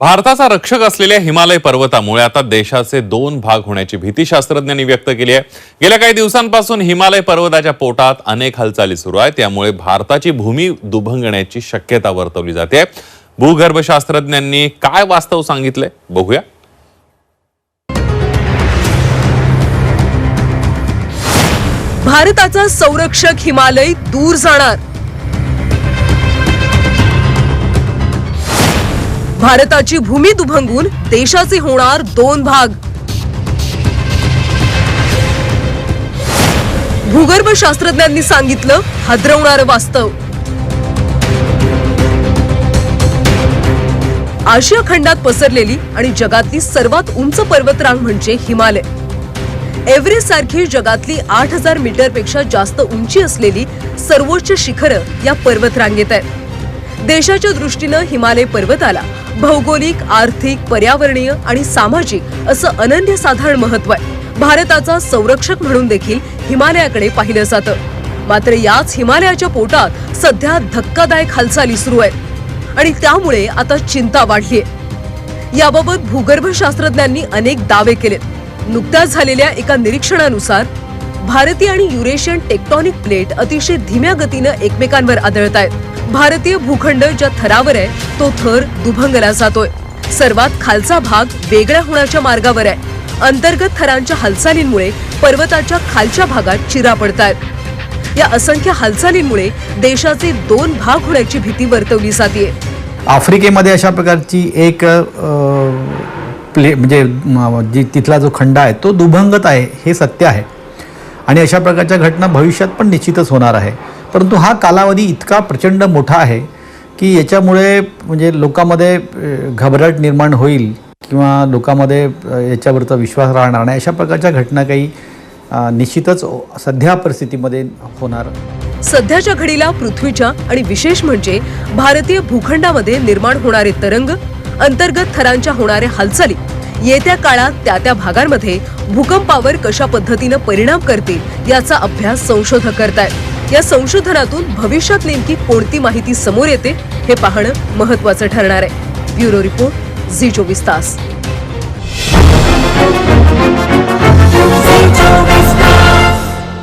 भारताचा रक्षक असलेल्या हिमालय पर्वतामुळे आता देशाचे दोन भाग होण्याची भीती शास्त्रज्ञांनी व्यक्त केली आहे. गेल्या काही दिवसांपासून हिमालय पर्वताच्या पोटात अनेक हालचाली सुरू आहेत. त्यामुळे भारताची भूमी दुभंगण्याची शक्यता वर्तवली जाते. भूगर्भशास्त्रज्ञांनी काय वास्तव सांगितलंय? बघूया. भारताचा संरक्षक हिमालय दूर जाणार. भारताची भूमी दुभंगून देशाचे होणार दोन भाग. भूगर्भ शास्त्रज्ञांनी सांगितलं हादरवणारं वास्तव. आशिया खंडात पसरलेली आणि जगातली सर्वात उंच पर्वतरांग म्हणजे हिमालय. एव्हरेस्ट सारखी जगातली आठ हजार मीटरपेक्षा जास्त उंची असलेली सर्वोच्च शिखरं या पर्वतरांगेत आहेत. देशाच्या दृष्टीनं हिमालय पर्वताला भौगोलिक आर्थिक पर्यावरणीय आणि सामाजिक असं अनन्यसाधारण महत्त्व आहे. भारताचा संरक्षक म्हणून देखील हिमालयाकडे पाहिलं जातं. मात्र याच हिमालयाच्या पोटात सध्या धक्कादायक हालचाली सुरू आहेत. आणि त्यामुळे आता चिंता वाढलीय. याबाबत भूगर्भशास्त्रज्ञांनी अनेक दावे केलेत. नुकत्याच झालेल्या एका निरीक्षणानुसार भारतीय आणि युरेशियन टेक्टॉनिक प्लेट अतिशय धीम्या गतीनं एकमेकांवर आदळत आहेत. भारतीय भूखंड ज्या थरावर आहे तो थर दुभंगला जातोय. सर्वात खालचा भाग वेगळ्या होण्याच्या मार्गावर आहे. अंतर्गत थरांच्या हालचालींमुळे पर्वताच्या खालच्या भागात चिरा पडतात या असंख्य हालचालींमुळे देशाचे दोन भाग होण्याची भीती वर्तवली जाते आफ्रिकेमध्ये अशा प्रकारची एक प्ले म्हणजे जी तिथला जो खंड आहे तो दुभंगत आहे हे सत्य आहे. आणि अशा प्रकारच्या घटना भविष्यात पण निश्चितच होणार आहे. परंतु हा कालावधी इतका प्रचंड मोठा आहे की याच्यामुळे म्हणजे लोकांमध्ये घबराट निर्माण होईल किंवा लोकांमध्ये याच्यावरचा विश्वास राहणार नाही. अशा प्रकारच्या घटना काही निश्चितच सध्या परिस्थितीमध्ये होणार. सध्याच्या घडीला पृथ्वीच्या आणि विशेष म्हणजे भारतीय भूखंडामध्ये निर्माण होणारे तरंग अंतर्गत थरांच्या होणाऱ्या हालचाली येत्या काळात त्या त्या भागांमध्ये भूकंपावर कशा पद्धतीनं परिणाम करतील याचा अभ्यास संशोधक करतायत. या संशोधनातून भविष्यात नेमकी कोणती माहिती समोर येते हे पाहणं महत्वाचं ठरणार आहे. ब्युरो रिपोर्ट झी चोवीस तास.